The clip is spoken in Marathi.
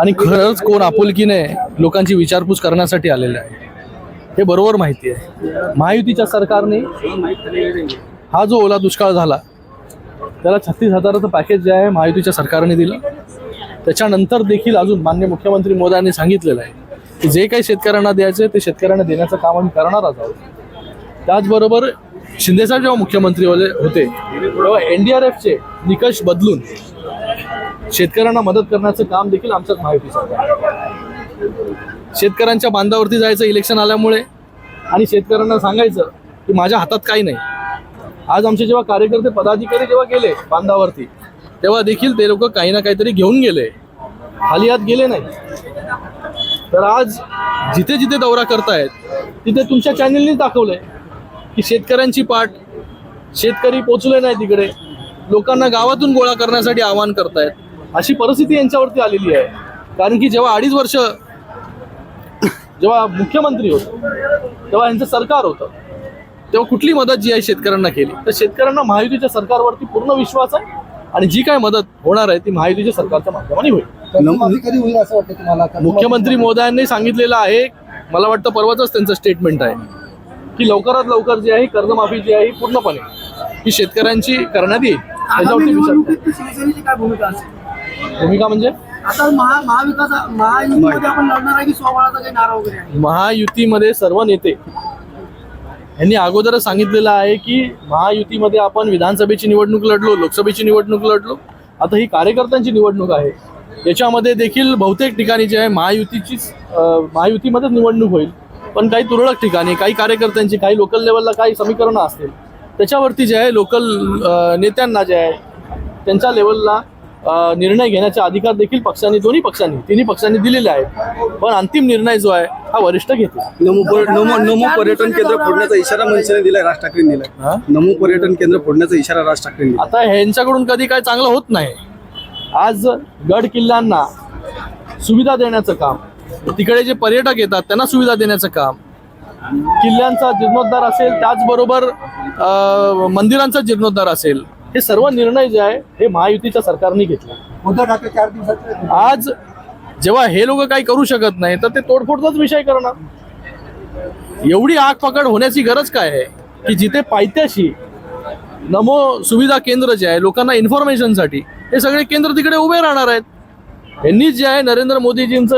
आणि खरंच कोण आपुलकीने लोकांची विचारपूस करण्यासाठी आलेलं आहे. हे बरोबर माहिती आहे. महायुतीच्या सरकारने हा जो ओला दुष्काळ झाला त्याला छत्तीस हजाराचं पॅकेज जे आहे महायुतीच्या सरकारने दिलं. त्याच्यानंतर देखील अजून मान्य मुख्यमंत्री मोदयांनी सांगितलेलं आहे की जे काही शेतकऱ्यांना द्यायचं ते शेतकऱ्यांना देण्याचं काम आम्ही करणारच आहोत. त्याचबरोबर शिंदेसाहेब जेव्हा मुख्यमंत्री होते तेव्हा एन डी आर एफचे निकष बदलून शेतकऱ्यांना मदत करण्याचं काम देखील आमच्याच महायुती सरकार शेतकऱ्यांच्या बांधावरती जायचं इलेक्शन आल्यामुळे आणि शेतकऱ्यांना सांगायचं की माझ्या हातात काही नाही. आज आमचे जेव्हा कार्यकर्ते पदाधिकारी जेव्हा गेले बांधावरती तेव्हा देखील ते लोक काही ना काहीतरी घेऊन गेले. खाली हात गेले नाही. तर आज जिथे जिथे दौरा करतायत तिथे तुमच्या चॅनलनीच दाखवलंय की शेतकऱ्यांची पाठ शेतकरी पोचले नाही तिकडे. लोकांना गावातून गोळा करण्यासाठी आवाहन करतायत. अशी परिस्थिती यांच्यावरती आलेली आहे. कारण की जेव्हा अडीच वर्ष जेव्हा मुख्यमंत्री होते तेव्हा यांचं सरकार होतं. तेव्हा कुठली मदत जी आहे शेतकऱ्यांना केली? तर शेतकऱ्यांना महायुतीच्या सरकारवरती पूर्ण विश्वास आहे आणि जी काय मदत होणार आहे ती महायुतीच्या सरकारच्या माध्यमाने होईल. कर्जमाफी कधी होईल असं वाटतं तुम्हाला? कर्जमाफी- मुख्यमंत्री मोदयांनी सांगितलेलं आहे मला वाटतं परवाच त्यांचं स्टेटमेंट आहे की लवकरात लवकर जी आहे कर्जमाफी जी आहे ही पूर्णपणे ही शेतकऱ्यांची करण्यात येईल. त्याच्यावरती भूमिका म्हणजे? आता महा महाविकास महायुतीमध्ये आपण लढणार आहे की स्वबळाचा काही नारा वगैरे आहे? महायुतीमध्ये सर्व नेते. यांनी अगोदरच सांगितलेलं आहे की महायुतीमध्ये आपण विधानसभेची निवडणूक लढलो लोकसभेची निवडणूक लढलो. आता ही कार्यकर्त्यांची निवडणूक आहे. याच्यामध्ये देखील बहुतेक ठिकाणी जे आहे महायुतीचीच महायुतीमध्येच निवडणूक होईल. पण काही तुरळक ठिकाणी काही कार्यकर्त्यांची काही लोकल लेवलला काही समीकरणं असतील. त्याच्यावरती जे आहे लोकल नेत्यांना जे आहे त्यांच्या लेवलला निर्णय घेण्याचे अधिकार देखील पक्षांनी दोन्ही पक्षांनी तिन्ही पक्षांनी दिलेले आहेत. पण अंतिम निर्णय जो आहे हा वरिष्ठ घेतील. नमो पर- नमो नमो पर्यटन केंद्र फोडण्याचा इशारा मनसेने दिलाय राज ठाकरेंनी? दिलाय. नमो पर्यटन केंद्र फोडण्याचा इशारा राज ठाकरेंनी दिलाय. आता ह्यांच्याकडून कधी काय चांगलं होत नाही. आज गड किल्ल्यांना सुविधा देण्याचं काम तिकडे जे पर्यटक येतात त्यांना सुविधा देण्याचं काम किल्ल्यांचा जीर्णोद्धार असेल त्याचबरोबर अं, मंदिरांचा जीर्णोद्धार असेल हे सर्व निर्णय जे आहे हे महायुतीच्या सरकारने घेतले. उद्धव ठाकरे चार दिवसाचे. आज जेव्हा हे लोक काही करू शकत नाही तर ते तोडफोडचाच विषय करणार. एवढी आग पकड होण्याची गरज काय आहे? की जिथे पायथ्याशी नमो सुविधा केंद्र जे आहे लोकांना इन्फॉर्मेशनसाठी हे सगळे केंद्र तिकडे उभे राहणार आहेत. यांनीच जे आहे नरेंद्र मोदीजींचं